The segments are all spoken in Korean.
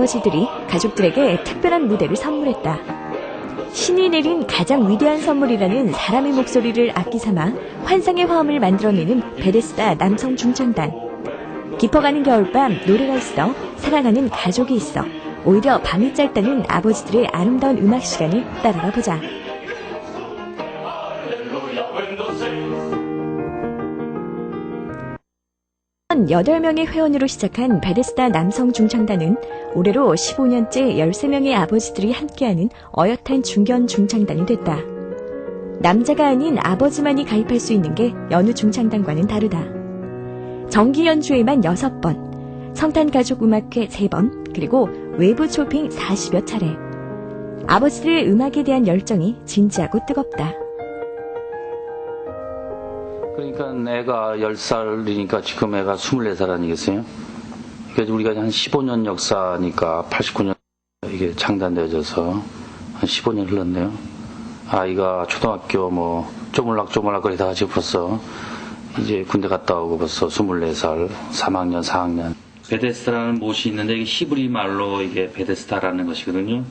아버지들이 가족들에게 특별한 무대를 선물했다. 신이 내린 가장 위대한 선물이라는 사람의 목소리를 악기 삼아 환상의 화음을 만들어내는 베데스다 남성 중창단. 깊어가는 겨울밤 노래가 있어 사랑하는 가족이 있어 오히려 밤이 짧다는 아버지들의 아름다운 음악 시간을 따라가 보자. 여덟 명의 회원으로 시작한 베데스다 남성 중창단은 올해로 15년째 13명의 아버지들이 함께하는 어엿한 중견 중창단이 됐다. 남자가 아닌 아버지만이 가입할 수 있는 게 여느 중창단과는 다르다. 정기 연주회만 6번, 성탄 가족 음악회 3번, 그리고 외부 쇼핑 40여 차례. 아버지들의 음악에 대한 열정이 진지하고 뜨겁다. 그러니까 애가 10살이니까 지금 애가 24살 아니겠어요? 그러니까 우리가 한 15년 역사니까 89년 이게 창단되어져서 한 15년 흘렀네요. 아이가 초등학교 뭐 쪼물락쪼물락 거리다가 지금 벌써 이제 군대 갔다 오고 벌써 24살, 3학년, 4학년. 베데스타라는 못이 있는데 이게 히브리 말로 이게 베데스타라는 것이거든요.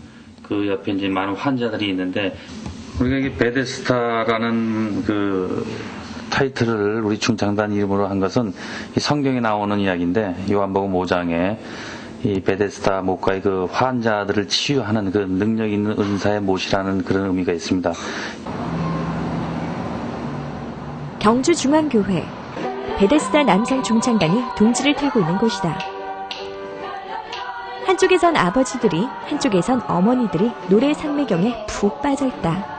그 옆에 이제 많은 환자들이 있는데 우리가 이게 베데스타라는 그 타이틀을 우리 중창단 이름으로 한 것은 이 성경에 나오는 이야기인데 요한복음 5장에 이 베데스다 목과의 그 환자들을 치유하는 그 능력 있는 은사의 못이라는 그런 의미가 있습니다. 경주중앙교회 베데스다 남성 중창단이 둥지를 틀고 있는 곳이다. 한쪽에선 아버지들이 한쪽에선 어머니들이 노래 상매경에 푹 빠져있다.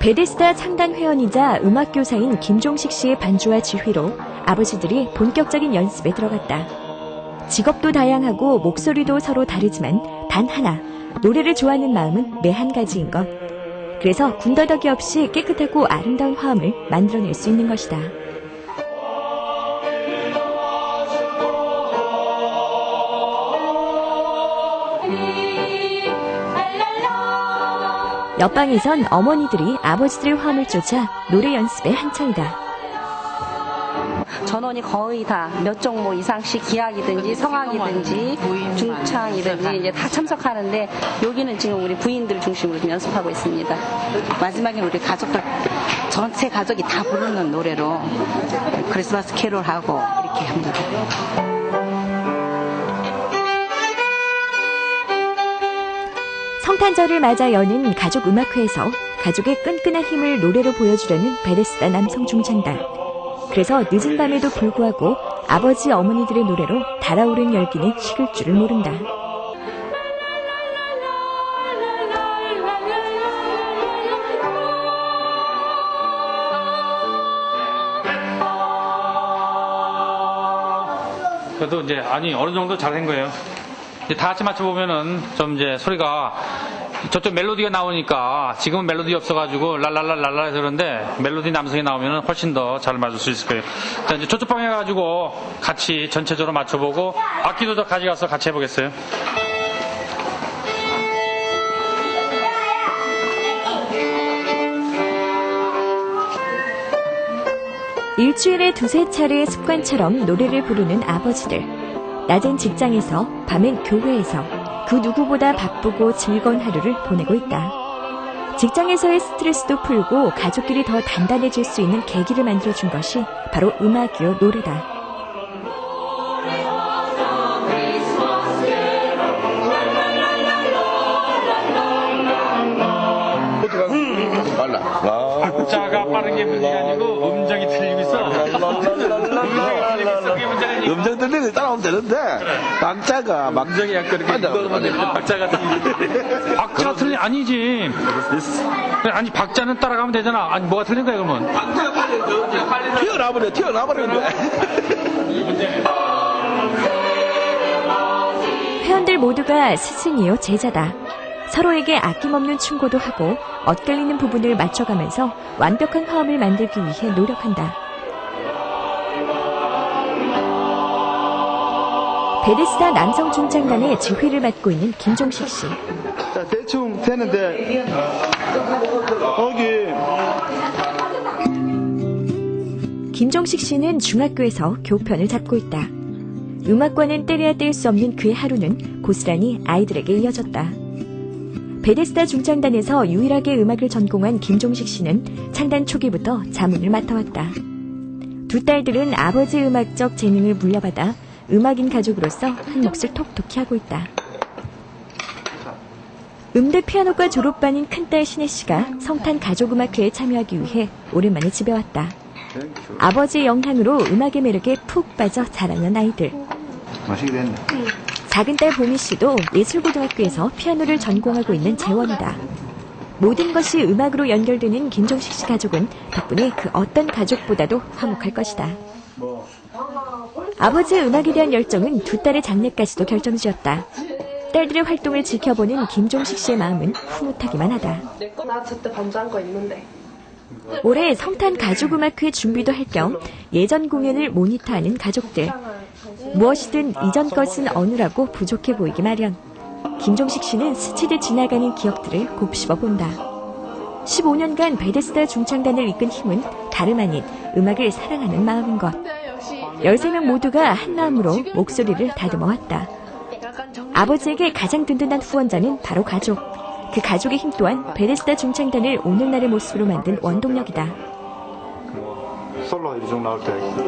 베데스다 창단 회원이자 음악 교사인 김종식 씨의 반주와 지휘로 아버지들이 본격적인 연습에 들어갔다. 직업도 다양하고 목소리도 서로 다르지만 단 하나, 노래를 좋아하는 마음은 매 한 가지인 것. 그래서 군더더기 없이 깨끗하고 아름다운 화음을 만들어낼 수 있는 것이다. 옆방에선 어머니들이 아버지들의 화음을 쫓아 노래 연습에 한창이다. 전원이 거의 다 몇 종목 이상씩 기악이든지 성악이든지 중창이든지 이제 다 참석하는데 여기는 지금 우리 부인들 중심으로 좀 연습하고 있습니다. 마지막에 우리 가족들 전체 가족이 다 부르는 노래로 크리스마스 캐롤하고 이렇게 합니다. 성탄절을 맞아 여는 가족 음악회에서 가족의 끈끈한 힘을 노래로 보여주려는 베데스다 남성 중창단. 그래서 늦은 밤에도 불구하고 아버지 어머니들의 노래로 달아오른 열기는 식을 줄을 모른다. 그래도 이제 아니 어느 정도 잘된 거예요. 다 같이 맞춰보면은 좀 이제 소리가 저쪽 멜로디가 나오니까 지금은 멜로디 없어가지고 랄랄랄랄라 해서 그런데 멜로디 남성이 나오면은 훨씬 더 잘 맞을 수 있을 거예요. 자 이제 저쪽 방에 가지고 같이 전체적으로 맞춰보고 악기도 더 가져가서 같이 해보겠어요. 일주일에 두세 차례 습관처럼 노래를 부르는 아버지들. 낮엔 직장에서, 밤엔 교회에서 그 누구보다 바쁘고 즐거운 하루를 보내고 있다. 직장에서의 스트레스도 풀고 가족끼리 더 단단해질 수 있는 계기를 만들어준 것이 바로 음악이요 노래다. 빨라. 박자가 빠른 게 문제가 아니고 음정이 틀리고 있어. 음정 들리는 거 따라오면 되는데 박자가 막 음정이 약간 이렇게 이거만 박자가 틀리 박자 틀리 아니지. 아니 박자는 따라가면 되잖아. 아니 뭐가 틀린 거야 그러면? 튀어나버려 튀어나버리는데 회원들 모두가 스승이요 제자다. 서로에게 아낌없는 충고도 하고 엇갈리는 부분을 맞춰가면서 완벽한 화음을 만들기 위해 노력한다. 베데스다 남성 중창단의 지휘를 맡고 있는 김종식 씨. 자, 대충 되는데, 거기, 김종식 씨는 중학교에서 교편을 잡고 있다. 음악과는 때려야 뗄 수 없는 그의 하루는 고스란히 아이들에게 이어졌다. 베데스다 중창단에서 유일하게 음악을 전공한 김종식 씨는 창단 초기부터 자문을 맡아왔다. 두 딸들은 아버지의 음악적 재능을 물려받아 음악인 가족으로서 한 몫을 톡톡히 하고 있다. 음대 피아노과 졸업반인 큰딸 신혜 씨가 성탄 가족음악회에 참여하기 위해 오랜만에 집에 왔다. 아버지의 영향으로 음악의 매력에 푹 빠져 자라는 아이들. 맛있게 됐네. 작은 딸 보미 씨도 예술고등학교에서 피아노를 전공하고 있는 재원이다. 모든 것이 음악으로 연결되는 김종식 씨 가족은 덕분에 그 어떤 가족보다도 화목할 것이다. 아버지의 음악에 대한 열정은 두 딸의 장래까지도 결정지었다. 딸들의 활동을 지켜보는 김종식 씨의 마음은 흐뭇하기만 하다. 나 저때 반주한 거 있는데. 올해 성탄 가족음악회 준비도 할 겸 예전 공연을 모니터하는 가족들. 무엇이든 이전 것은 어느라고 부족해 보이기 마련. 김종식 씨는 스치듯 지나가는 기억들을 곱씹어 본다. 15년간 베데스다 중창단을 이끈 힘은 다름 아닌 음악을 사랑하는 마음인 것. 13명 모두가 한 마음으로 목소리를 다듬어 왔다. 아버지에게 가장 든든한 후원자는 바로 가족. 그 가족의 힘 또한 베데스다 중창단을 오늘날의 모습으로 만든 원동력이다. 솔로 이종 나올 때, 이제.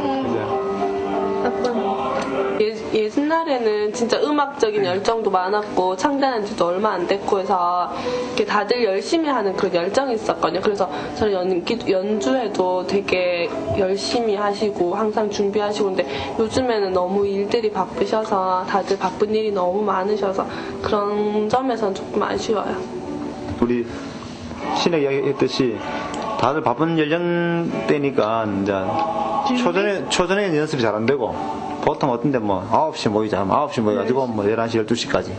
예, 옛날에는 진짜 음악적인 열정도 많았고 창단한 지도 얼마 안 됐고 해서 이렇게 다들 열심히 하는 그런 열정이 있었거든요. 그래서 저는 연기, 연주회도 되게 열심히 하시고 항상 준비하시고 근데 요즘에는 너무 일들이 바쁘셔서 다들 바쁜 일이 너무 많으셔서 그런 점에서는 조금 아쉬워요. 우리 신의 이야기 했듯이, 다들 바쁜 연령대니까, 이제, 초전에, 초전에 연습이 잘 안 되고, 보통 어떤데 뭐, 9시 모이자 하면 9시 모여가지고, 뭐, 11시, 12시까지.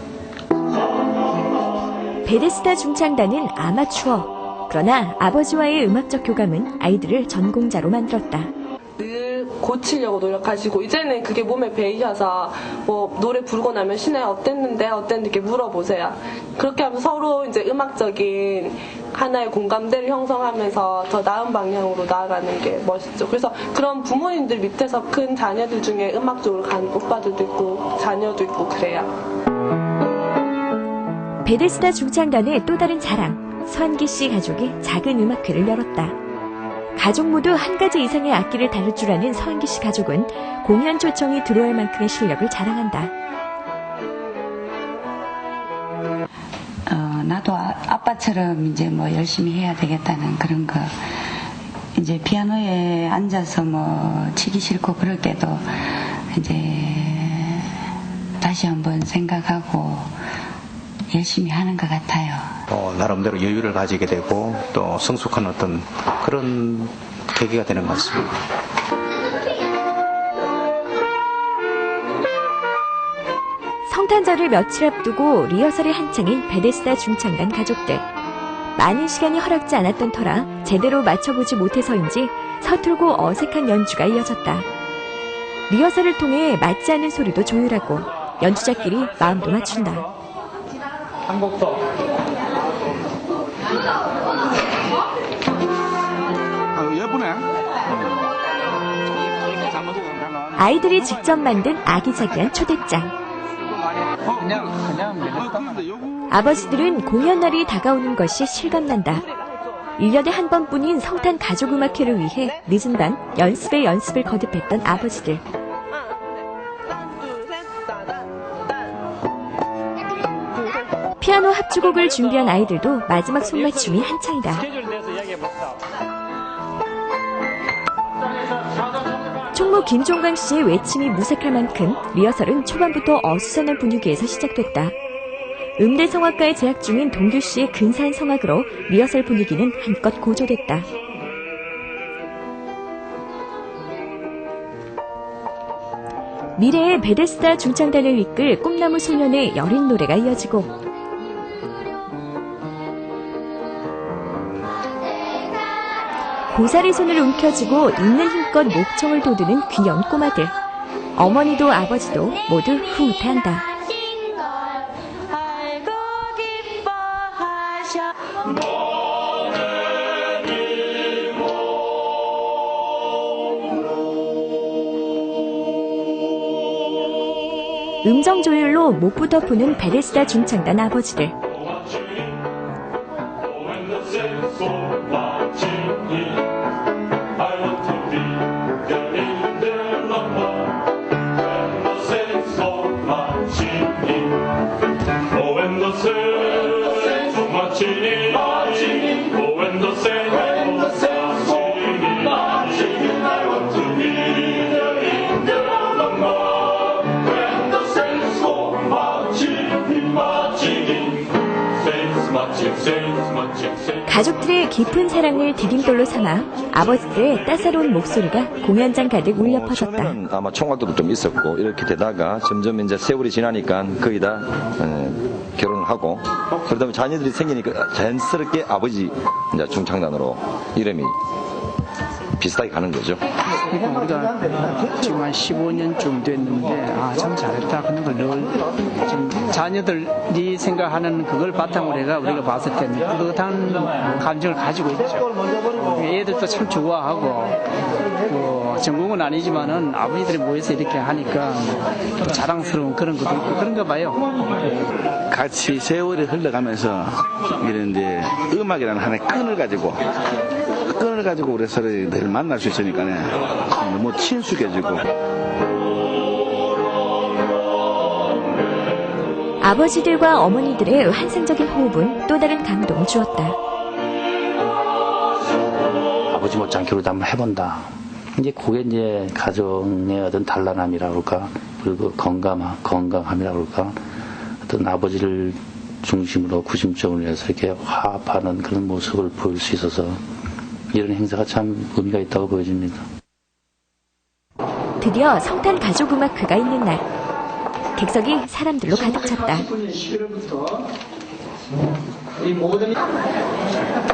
베데스다 중창단은 아마추어. 그러나 아버지와의 음악적 교감은 아이들을 전공자로 만들었다. 늘 고치려고 노력하시고 이제는 그게 몸에 배이셔서 뭐 노래 부르고 나면 신혜 어땠는데 어땠는데 이렇게 물어보세요. 그렇게 하면 서로 이제 음악적인 하나의 공감대를 형성하면서 더 나은 방향으로 나아가는 게 멋있죠. 그래서 그런 부모님들 밑에서 큰 자녀들 중에 음악 쪽으로 가는 오빠들도 있고 자녀도 있고 그래요. 베데스다 중창단의 또 다른 자랑, 서한기 씨 가족이 작은 음악회를 열었다. 가족 모두 한 가지 이상의 악기를 다룰 줄 아는 서한기 씨 가족은 공연 초청이 들어올 만큼의 실력을 자랑한다. 어, 나도 아, 아빠처럼 이제 뭐 열심히 해야 되겠다는 그런 거. 이제 피아노에 앉아서 뭐 치기 싫고 그럴 때도 이제 다시 한번 생각하고 열심히 하는 것 같아요. 어, 나름대로 여유를 가지게 되고 또 성숙한 어떤 그런 계기가 되는 것 같습니다. 성탄절을 며칠 앞두고 리허설이 한창인 베데스다 중창단 가족들. 많은 시간이 허락지 않았던 터라 제대로 맞춰보지 못해서인지 서툴고 어색한 연주가 이어졌다. 리허설을 통해 맞지 않는 소리도 조율하고 연주자끼리 마음도 맞춘다. 아, 예쁘네. 아이들이 직접 만든 아기자기한 초대장. 그런데 요거 아버지들은 공연날이 다가오는 것이 실감난다. 1년에 한 번뿐인 성탄 가족음악회를 위해 늦은 밤 연습에 연습을 거듭했던 아버지들. 피아노 합주곡을 준비한 아이들도 마지막 손맞춤이 한창이다. 총무 김종광 씨의 외침이 무색할 만큼 리허설은 초반부터 어수선한 분위기에서 시작됐다. 음대 성악과에 재학 중인 동규 씨의 근사한 성악으로 리허설 분위기는 한껏 고조됐다. 미래의 베데스다 중창단을 이끌 꿈나무 소년의 여린 노래가 이어지고 고사리 손을 움켜쥐고 있는 힘껏 목청을 돋우는 귀여운 꼬마들. 어머니도 아버지도 모두 기뻐하셔. 음정 조율로 목부터 푸는 베레스다 중창단 아버지들. 가족들의 깊은 사랑을 디딤돌로 삼아 아버지들의 따사로운 목소리가 공연장 가득 울려 퍼졌다. 처음에는 아마 총각도 좀 있었고 이렇게 되다가 점점 이제 세월이 지나니까 거의 다 어, 결혼을 하고 그러다 보면 자녀들이 생기니까 자연스럽게 아버지 이제 중창단으로 이름이 비슷하게 가는 거죠. 그러니까 우리가 지금 한 15년쯤 됐는데 아 참 잘했다 하는 걸 늘 자녀들이 생각하는 그걸 바탕으로 해가 우리가 봤을 때는 뿌듯한 감정을 가지고 있죠. 애들도 참 좋아하고 또 전공은 아니지만은 아버지들이 모여서 이렇게 하니까 또 자랑스러운 그런 것도 있고 그런가 봐요. 같이 세월이 흘러가면서 이런 이제 음악이라는 하나의 끈을 가지고 그 끈을 가지고 우리 서로 늘 만날 수 있으니까 너무 친숙해지고 아버지들과 어머니들의 환상적인 호흡은 또 다른 감동을 주었다. 아버지 못지않게 우리도 한번 해본다. 이제 그게 이제 가정의 어떤 단란함이라 그럴까, 그리고 건강, 건강함이라 그럴까, 어떤 아버지를 중심으로 구심점을 해서 이렇게 화합하는 그런 모습을 보일 수 있어서 이런 행사가 참 의미가 있다고 보여집니다. 드디어 성탄 가족 음악회가 있는 날. 객석이 사람들로 가득 찼다.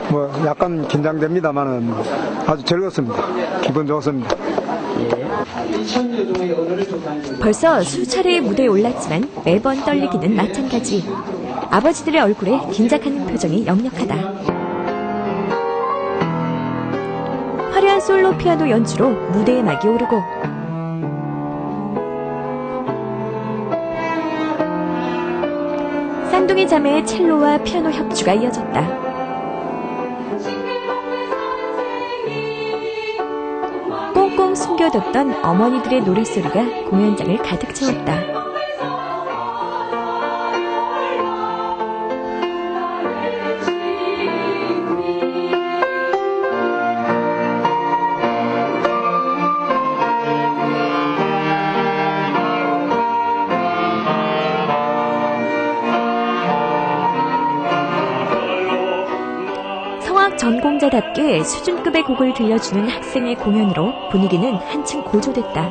뭐 약간 긴장됩니다만은 아주 즐겁습니다. 기분 좋습니다. 벌써 수차례 무대에 올랐지만 매번 떨리기는 마찬가지. 아버지들의 얼굴에 긴장하는 표정이 역력하다. 솔로 피아노 연주로 무대의 막이 오르고 쌍둥이 자매의 첼로와 피아노 협주가 이어졌다. 꽁꽁 숨겨뒀던 어머니들의 노랫소리가 공연장을 가득 채웠다. 전공자답게 수준급의 곡을 들려주는 학생의 공연으로 분위기는 한층 고조됐다.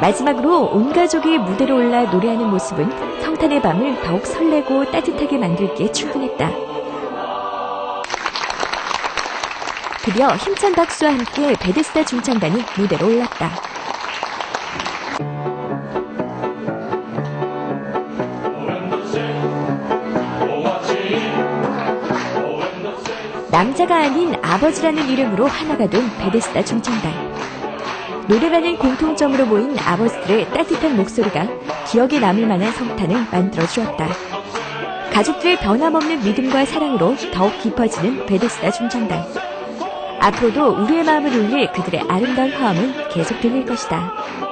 마지막으로 온 가족이 무대로 올라 노래하는 모습은 성탄의 밤을 더욱 설레고 따뜻하게 만들기에 충분했다. 드디어 힘찬 박수와 함께 베데스다 중창단이 무대로 올랐다. 남자가 아닌 아버지라는 이름으로 하나가 된 베데스다 중창단. 노래라는 공통점으로 모인 아버지들의 따뜻한 목소리가 기억에 남을 만한 성탄을 만들어 주었다. 가족들의 변함없는 믿음과 사랑으로 더욱 깊어지는 베데스다 중창단. 앞으로도 우리의 마음을 울릴 그들의 아름다운 화음은 계속 들릴 것이다.